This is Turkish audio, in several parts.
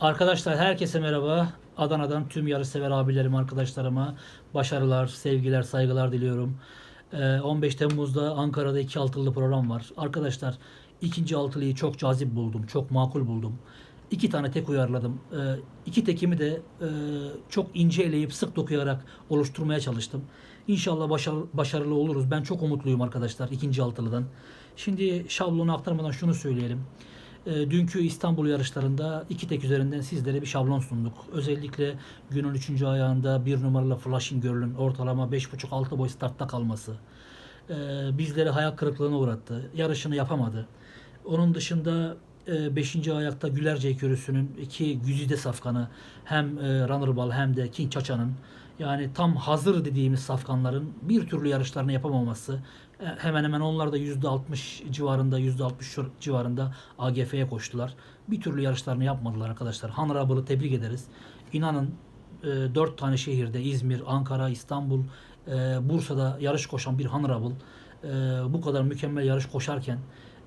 Arkadaşlar herkese merhaba. Adana'dan tüm yarışsever abilerim, arkadaşlarıma başarılar, sevgiler, saygılar diliyorum. Ee, 15 Temmuz'da Ankara'da iki altılı program var. Arkadaşlar ikinci altılıyı çok cazip buldum, çok makul buldum. İki tane tek uyarladım. Ee, iki tekimi de e, çok ince eleyip sık dokuyarak oluşturmaya çalıştım. İnşallah başarılı oluruz. Ben çok umutluyum arkadaşlar ikinci altılıdan. Şimdi şablonu aktarmadan şunu söyleyelim. E, dünkü İstanbul yarışlarında iki tek üzerinden sizlere bir şablon sunduk. Özellikle günün üçüncü ayağında bir numaralı Flashing Girl'ün ortalama 5.5-6 boy startta kalması e, bizleri hayal kırıklığına uğrattı. Yarışını yapamadı. Onun dışında 5. ayakta Gülerce Körüsü'nün iki güzide safkanı hem e, Runnerball hem de King Çaça'nın yani tam hazır dediğimiz safkanların bir türlü yarışlarını yapamaması e, hemen hemen onlar da %60 civarında %60 şu- civarında AGF'ye koştular. Bir türlü yarışlarını yapmadılar arkadaşlar. Honorable'ı tebrik ederiz. İnanın e, 4 tane şehirde İzmir, Ankara, İstanbul, e, Bursa'da yarış koşan bir Honorable e, bu kadar mükemmel yarış koşarken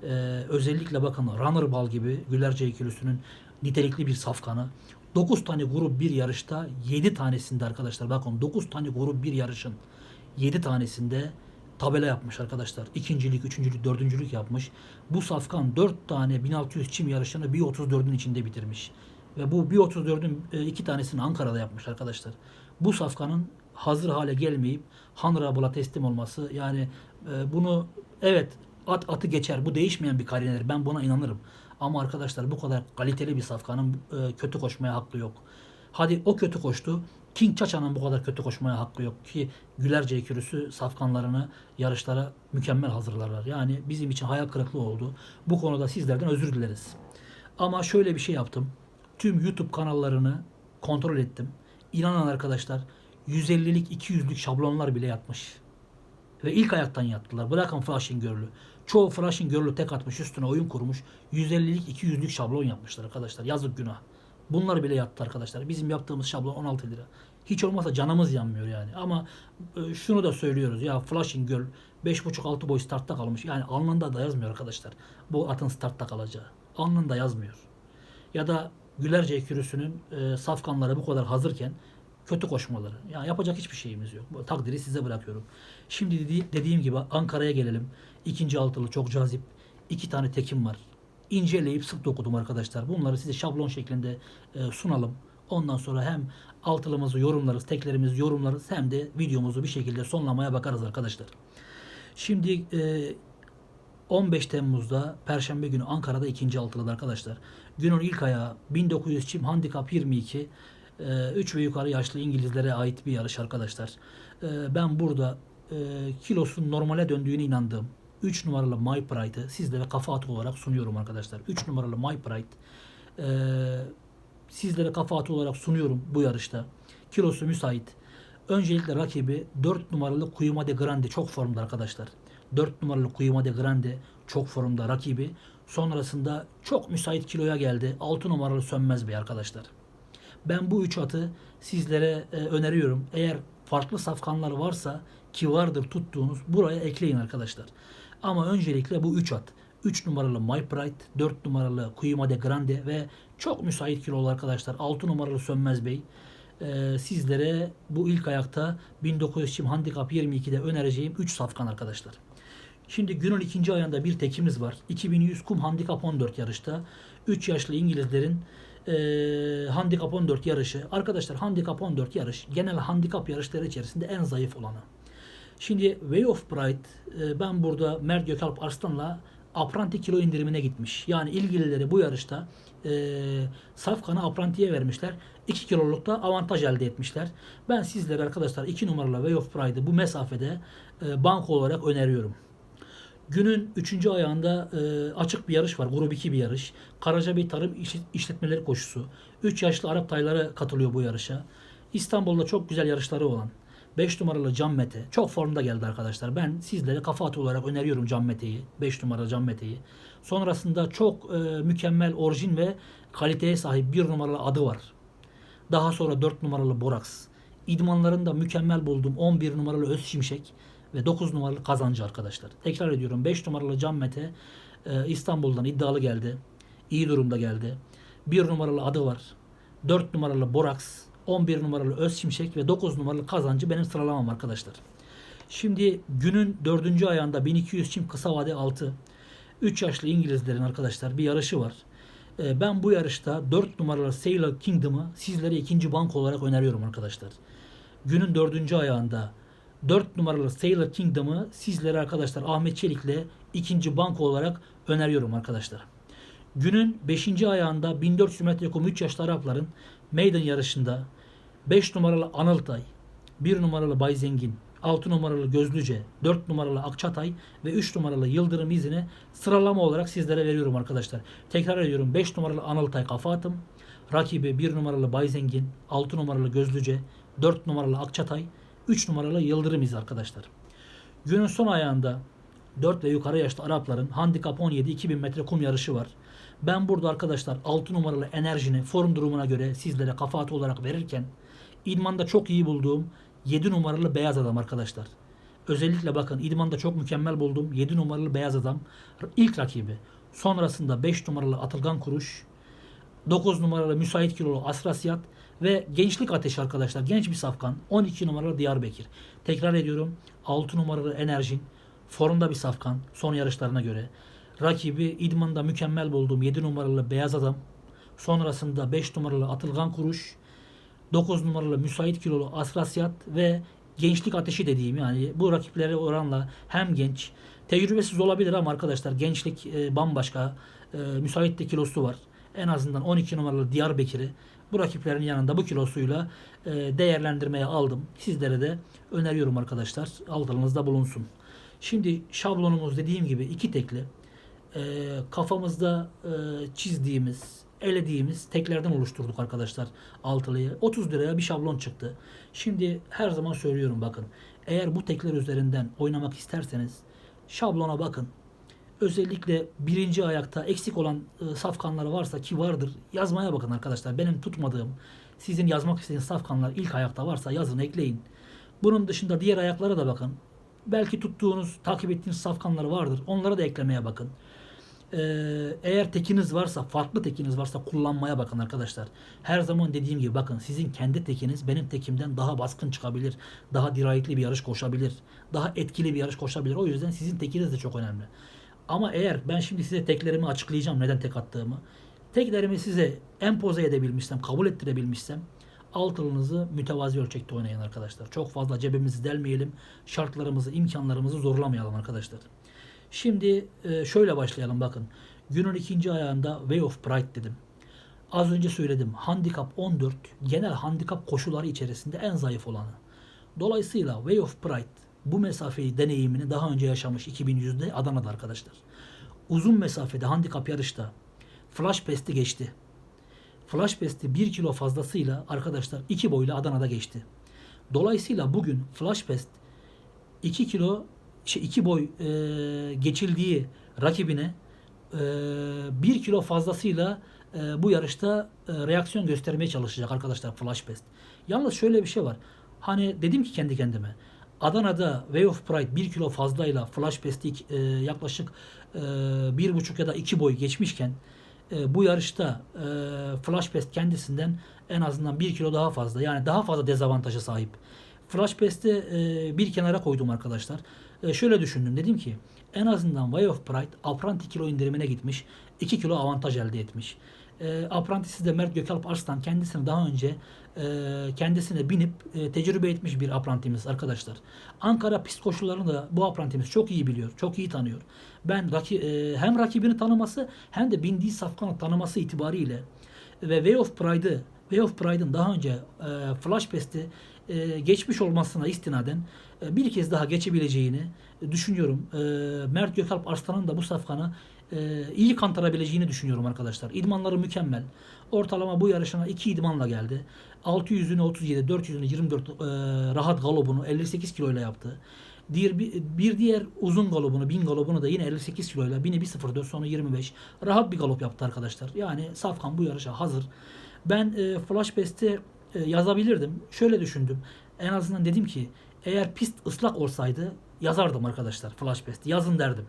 e, özellikle bakın Runnerball gibi Gülerce ikilüsünün nitelikli bir safkanı 9 tane grup bir yarışta 7 tanesinde arkadaşlar bakın 9 tane grup bir yarışın 7 tanesinde tabela yapmış arkadaşlar. İkincilik, üçüncülük, dördüncülük yapmış. Bu safkan 4 tane 1600 çim yarışını 1.34'ün içinde bitirmiş. Ve bu 1.34'ün e, iki tanesini Ankara'da yapmış arkadaşlar. Bu safkanın hazır hale gelmeyip Honorable'a teslim olması yani e, bunu evet at atı geçer. Bu değişmeyen bir kariyer. Ben buna inanırım. Ama arkadaşlar bu kadar kaliteli bir safkanın e, kötü koşmaya hakkı yok. Hadi o kötü koştu. King Çaça'nın bu kadar kötü koşmaya hakkı yok ki Gülerce ekürüsü safkanlarını yarışlara mükemmel hazırlarlar. Yani bizim için hayal kırıklığı oldu. Bu konuda sizlerden özür dileriz. Ama şöyle bir şey yaptım. Tüm YouTube kanallarını kontrol ettim. İnanın arkadaşlar 150'lik 200'lük şablonlar bile yatmış. Ve ilk ayaktan yattılar. Bırakın Flashing Girl'ü. Çoğu Flashing Girl'ü tek atmış üstüne oyun kurmuş. 150'lik 200'lük şablon yapmışlar arkadaşlar. Yazık günah. Bunlar bile yattı arkadaşlar. Bizim yaptığımız şablon 16 lira. Hiç olmazsa canımız yanmıyor yani. Ama e, şunu da söylüyoruz. Ya Flashing Girl 5.5-6 boy startta kalmış. Yani alnında da yazmıyor arkadaşlar. Bu atın startta kalacağı. Alnında yazmıyor. Ya da Gülerce ekürüsünün e, safkanları bu kadar hazırken kötü koşmaları. Yani yapacak hiçbir şeyimiz yok. Bu takdiri size bırakıyorum. Şimdi dedi- dediğim gibi Ankara'ya gelelim. İkinci altılı çok cazip. İki tane tekim var. İnceleyip sık dokudum arkadaşlar. Bunları size şablon şeklinde e, sunalım. Ondan sonra hem altılımızı yorumlarız, teklerimizi yorumlarız hem de videomuzu bir şekilde sonlamaya bakarız arkadaşlar. Şimdi e, 15 Temmuz'da Perşembe günü Ankara'da ikinci altılıda arkadaşlar. Günün ilk ayağı 1900 çim handikap 22. 3 ve yukarı yaşlı İngilizlere ait bir yarış arkadaşlar. Ee, Ben burada e, kilosun normale döndüğüne inandığım 3 numaralı My Pride'ı sizlere kafa atı olarak sunuyorum arkadaşlar. 3 numaralı My Pride e, sizlere kafa atı olarak sunuyorum bu yarışta. Kilosu müsait. Öncelikle rakibi 4 numaralı Kuyuma de Grande çok formda arkadaşlar. 4 numaralı Kuyuma de Grande çok formda rakibi. Sonrasında çok müsait kiloya geldi. 6 numaralı Sönmez Bey arkadaşlar. Ben bu üç atı sizlere e, öneriyorum. Eğer farklı safkanlar varsa ki vardır tuttuğunuz buraya ekleyin arkadaşlar. Ama öncelikle bu üç at. 3 numaralı My Pride, 4 numaralı Kuyuma de Grande ve çok müsait kilolu arkadaşlar. 6 numaralı Sönmez Bey. E, sizlere bu ilk ayakta 1900 çim handikap 22'de önereceğim 3 safkan arkadaşlar. Şimdi günün ikinci ayında bir tekimiz var. 2100 kum handikap 14 yarışta. 3 yaşlı İngilizlerin e, handikap 14 yarışı. Arkadaşlar handikap 14 yarış genel handikap yarışları içerisinde en zayıf olanı. Şimdi Way of Pride e, ben burada Mert Gökalp Arslan'la apranti kilo indirimine gitmiş. Yani ilgilileri bu yarışta e, Safkan'ı aprantiye vermişler. 2 kilolukta avantaj elde etmişler. Ben sizlere arkadaşlar 2 numaralı Way of Pride'ı bu mesafede e, banko olarak öneriyorum. Günün 3. ayağında e, açık bir yarış var. Grup 2 bir yarış. Karacabey Tarım İş- İşletmeleri Koşusu. 3 yaşlı Arap tayları katılıyor bu yarışa. İstanbul'da çok güzel yarışları olan 5 numaralı Can Mete. Çok formda geldi arkadaşlar. Ben sizlere kafa atı olarak öneriyorum Can Mete'yi. 5 numaralı Can Mete'yi. Sonrasında çok e, mükemmel orijin ve kaliteye sahip bir numaralı adı var. Daha sonra 4 numaralı Borax. İdmanlarında mükemmel buldum 11 numaralı Öz Şimşek ve 9 numaralı Kazancı arkadaşlar. Tekrar ediyorum 5 numaralı Can Mete e, İstanbul'dan iddialı geldi. İyi durumda geldi. 1 numaralı adı var. 4 numaralı Borax, 11 numaralı Öz Şimşek ve 9 numaralı Kazancı benim sıralamam arkadaşlar. Şimdi günün dördüncü ayağında 1200 çim kısa vade altı. 3 yaşlı İngilizlerin arkadaşlar bir yarışı var. Ee, Ben bu yarışta 4 numaralı Sailor Kingdom'ı sizlere ikinci bank olarak öneriyorum arkadaşlar. Günün dördüncü ayağında 4 numaralı Sailor Kingdom'ı sizlere arkadaşlar Ahmet Çelik'le ikinci bank olarak öneriyorum arkadaşlar. Günün 5. ayağında 1400 metre kum 3 yaşlı Arapların maiden yarışında 5 numaralı Anıltay, 1 numaralı Bay Zengin, 6 numaralı Gözlüce, 4 numaralı Akçatay ve 3 numaralı Yıldırım izini sıralama olarak sizlere veriyorum arkadaşlar. Tekrar ediyorum 5 numaralı Anıltay kafa atım, rakibi 1 numaralı Bay Zengin, 6 numaralı Gözlüce, 4 numaralı Akçatay, 3 numaralı Yıldırım izi arkadaşlar. Günün son ayağında 4 ve yukarı yaşlı Arapların handikap 17 2000 metre kum yarışı var. Ben burada arkadaşlar 6 numaralı enerjini form durumuna göre sizlere kafa atı olarak verirken idmanda çok iyi bulduğum 7 numaralı beyaz adam arkadaşlar. Özellikle bakın idmanda çok mükemmel buldum 7 numaralı beyaz adam ilk rakibi. Sonrasında 5 numaralı Atılgan Kuruş, 9 numaralı müsait kilolu Asrasiyat ve gençlik ateşi arkadaşlar. Genç bir safkan. 12 numaralı Diyarbakır. Tekrar ediyorum. 6 numaralı Enerjin. Formda bir safkan. Son yarışlarına göre. Rakibi idmanda mükemmel bulduğum 7 numaralı Beyaz Adam. Sonrasında 5 numaralı Atılgan Kuruş. 9 numaralı müsait kilolu Asrasiyat ve gençlik ateşi dediğim yani bu rakiplere oranla hem genç tecrübesiz olabilir ama arkadaşlar gençlik e, bambaşka e, müsait de kilosu var. En azından 12 numaralı Diyarbakır'ı bu rakiplerin yanında bu kilosuyla e, değerlendirmeye aldım. Sizlere de öneriyorum arkadaşlar. Altınızda bulunsun. Şimdi şablonumuz dediğim gibi iki tekli. E, kafamızda e, çizdiğimiz, elediğimiz teklerden oluşturduk arkadaşlar altılıyı. 30 liraya bir şablon çıktı. Şimdi her zaman söylüyorum bakın. Eğer bu tekler üzerinden oynamak isterseniz şablona bakın. Özellikle birinci ayakta eksik olan e, safkanları varsa ki vardır yazmaya bakın arkadaşlar. Benim tutmadığım sizin yazmak istediğiniz safkanlar ilk ayakta varsa yazın ekleyin. Bunun dışında diğer ayaklara da bakın. Belki tuttuğunuz, takip ettiğiniz safkanlar vardır. Onlara da eklemeye bakın. Ee, eğer tekiniz varsa, farklı tekiniz varsa kullanmaya bakın arkadaşlar. Her zaman dediğim gibi bakın sizin kendi tekiniz benim tekimden daha baskın çıkabilir. Daha dirayetli bir yarış koşabilir. Daha etkili bir yarış koşabilir. O yüzden sizin tekiniz de çok önemli. Ama eğer ben şimdi size teklerimi açıklayacağım neden tek attığımı. Teklerimi size empoze edebilmişsem, kabul ettirebilmişsem altınınızı mütevazi ölçekte oynayın arkadaşlar. Çok fazla cebimizi delmeyelim. Şartlarımızı, imkanlarımızı zorlamayalım arkadaşlar. Şimdi e, şöyle başlayalım bakın. Günün ikinci ayağında Way of Pride dedim. Az önce söyledim. Handikap 14 genel handikap koşuları içerisinde en zayıf olanı. Dolayısıyla Way of Pride bu mesafeyi deneyimini daha önce yaşamış 2100'de Adana'da arkadaşlar. Uzun mesafede handikap yarışta Flash Pest'i geçti. Flash Pest'i 1 kilo fazlasıyla arkadaşlar 2 boyla Adana'da geçti. Dolayısıyla bugün Flash Pest 2 kilo şey 2 boy e, geçildiği rakibine e, 1 kilo fazlasıyla e, bu yarışta e, reaksiyon göstermeye çalışacak arkadaşlar Flash Pest. Yalnız şöyle bir şey var. Hani dedim ki kendi kendime Adana'da Way of Pride 1 kilo fazlayla Flash Pest'ik e, yaklaşık e, 1,5 ya da 2 boy geçmişken e, bu yarışta e, Flash Pest kendisinden en azından 1 kilo daha fazla yani daha fazla dezavantaja sahip. Flash Pest'i e, bir kenara koydum arkadaşlar. E, şöyle düşündüm dedim ki en azından Way of Pride apranti kilo indirimine gitmiş 2 kilo avantaj elde etmiş. E, aprantisi de Mert Gökalp Arslan kendisini daha önce e, kendisine binip e, tecrübe etmiş bir aprantimiz arkadaşlar. Ankara pist koşullarını da bu aprantimiz çok iyi biliyor, çok iyi tanıyor. Ben raki, e, hem rakibini tanıması hem de bindiği safkanı tanıması itibariyle ve Way of Pride'ı Way of Pride'ın daha önce e, Flash Pest'i e, geçmiş olmasına istinaden e, bir kez daha geçebileceğini düşünüyorum. E, Mert Gökalp Arslan'ın da bu safkanı e, iyi kantarabileceğini düşünüyorum arkadaşlar. İdmanları mükemmel. Ortalama bu yarışına 2 idmanla geldi. 600'ünü 37, 400'ünü 24 e, rahat galobunu 58 kiloyla yaptı. Diğer, bir, diğer uzun galobunu, 1000 galobunu da yine 58 kiloyla 1000'i 1.04 sonra 25. Rahat bir galop yaptı arkadaşlar. Yani Safkan bu yarışa hazır. Ben e, Flash Best'e e, yazabilirdim. Şöyle düşündüm. En azından dedim ki eğer pist ıslak olsaydı yazardım arkadaşlar Flash Best. Yazın derdim.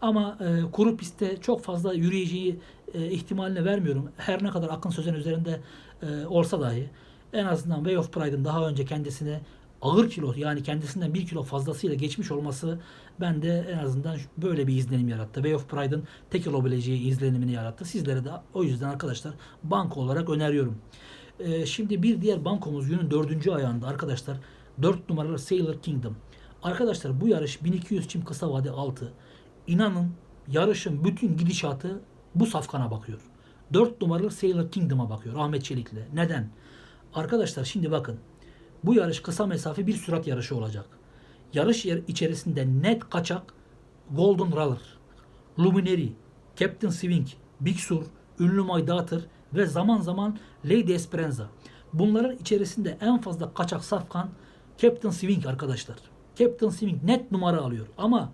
Ama e, kuru pistte çok fazla yürüyeceği e, ihtimaline vermiyorum. Her ne kadar Akın Sözen üzerinde e, olsa dahi en azından Way of Pride'ın daha önce kendisine ağır kilo yani kendisinden bir kilo fazlasıyla geçmiş olması bende en azından böyle bir izlenim yarattı. Way of Pride'ın tek olabileceği izlenimini yarattı. Sizlere de o yüzden arkadaşlar banko olarak öneriyorum. Ee, şimdi bir diğer bankomuz günün dördüncü ayağında arkadaşlar 4 numaralı Sailor Kingdom. Arkadaşlar bu yarış 1200 çim kısa vade altı. İnanın yarışın bütün gidişatı bu safkana bakıyor. 4 numaralı Sailor Kingdom'a bakıyor Ahmet Çelik'le. Neden? Arkadaşlar şimdi bakın. Bu yarış kısa mesafe bir sürat yarışı olacak. Yarış yer içerisinde net kaçak Golden Roller, Luminary, Captain Swing, Big Sur, Ünlü May Dağıtır ve zaman zaman Lady Esperanza. Bunların içerisinde en fazla kaçak safkan Captain Swing arkadaşlar. Captain Swing net numara alıyor ama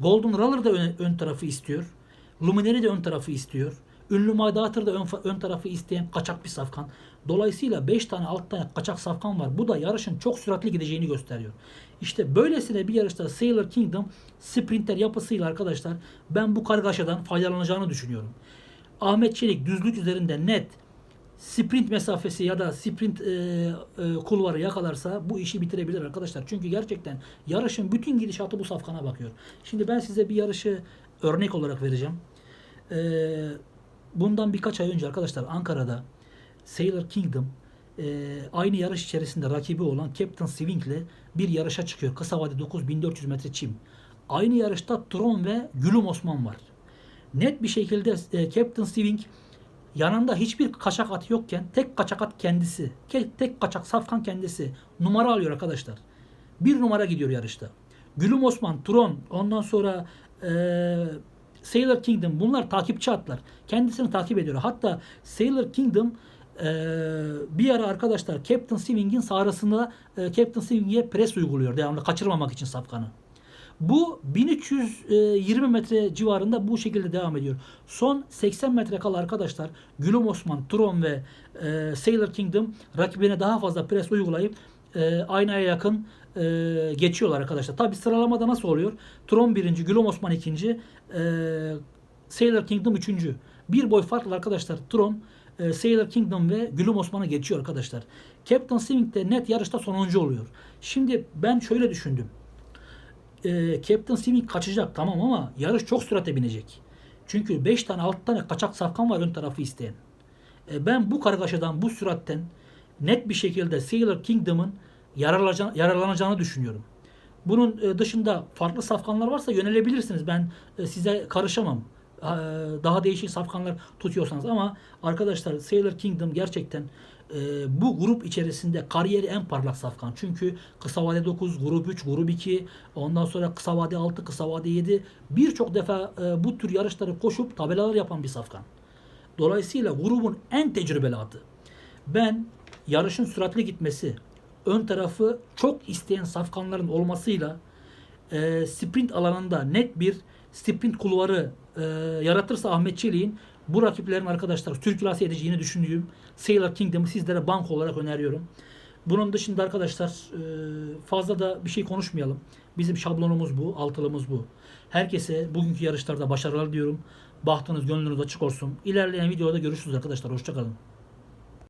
Golden Roller da ön, ön tarafı istiyor. Luminary de ön tarafı istiyor. Ünlü Maydatır da ön, ön tarafı isteyen kaçak bir safkan. Dolayısıyla 5 tane 6 tane kaçak safkan var. Bu da yarışın çok süratli gideceğini gösteriyor. İşte böylesine bir yarışta Sailor Kingdom sprinter yapısıyla arkadaşlar ben bu kargaşadan faydalanacağını düşünüyorum. Ahmet Çelik düzlük üzerinde net sprint mesafesi ya da sprint e, e, kulvarı yakalarsa bu işi bitirebilir arkadaşlar. Çünkü gerçekten yarışın bütün gidişatı bu safkana bakıyor. Şimdi ben size bir yarışı örnek olarak vereceğim. E, bundan birkaç ay önce arkadaşlar Ankara'da Sailor Kingdom e, aynı yarış içerisinde rakibi olan Captain Swing ile bir yarışa çıkıyor. Kısa vade 9400 metre çim. Aynı yarışta Tron ve Gülüm Osman var. Net bir şekilde e, Captain Swing yanında hiçbir kaçak at yokken tek kaçak at kendisi. ke- Tek kaçak safkan kendisi. Numara alıyor arkadaşlar. Bir numara gidiyor yarışta. Gülüm Osman, Tron, ondan sonra e, Sailor Kingdom bunlar takipçi atlar. Kendisini takip ediyor. Hatta Sailor Kingdom e, bir ara arkadaşlar Captain Swing'in sağrısında e, Captain Swing'e pres uyguluyor devamlı kaçırmamak için safkanı. Bu 1320 metre civarında bu şekilde devam ediyor. Son 80 metre kala arkadaşlar Gülüm Osman, Tron ve e, Sailor Kingdom rakibine daha fazla pres uygulayıp e, aynaya yakın e, geçiyorlar arkadaşlar. Tabi sıralamada nasıl oluyor? Tron birinci, Gülüm Osman ikinci, e, Sailor Kingdom üçüncü. Bir boy farklı arkadaşlar Tron, e, Sailor Kingdom ve Gülüm Osman'ı geçiyor arkadaşlar. Captain Swing de net yarışta sonuncu oluyor. Şimdi ben şöyle düşündüm e, Captain Swing kaçacak tamam ama yarış çok sürate binecek. Çünkü 5 tane 6 tane kaçak safkan var ön tarafı isteyen. E, ben bu kargaşadan bu süratten net bir şekilde Sailor Kingdom'ın yararlanacağını, yararlanacağını düşünüyorum. Bunun e, dışında farklı safkanlar varsa yönelebilirsiniz. Ben e, size karışamam. E, Daha değişik safkanlar tutuyorsanız ama arkadaşlar Sailor Kingdom gerçekten e, bu grup içerisinde kariyeri en parlak safkan. Çünkü kısa vade 9, grup 3, grup 2, ondan sonra kısa vade 6, kısa vade 7 birçok defa e, bu tür yarışları koşup tabelalar yapan bir safkan. Dolayısıyla grubun en tecrübeli atı. Ben yarışın süratli gitmesi, ön tarafı çok isteyen safkanların olmasıyla e, sprint alanında net bir sprint kulvarı e, yaratırsa Ahmet Çelik'in bu rakiplerin arkadaşlar sirkülase edeceğini düşündüğüm Sailor Kingdom'u sizlere banko olarak öneriyorum. Bunun dışında arkadaşlar e, fazla da bir şey konuşmayalım. Bizim şablonumuz bu, altılımız bu. Herkese bugünkü yarışlarda başarılar diyorum. Bahtınız, gönlünüz açık olsun. İlerleyen videoda görüşürüz arkadaşlar. Hoşçakalın.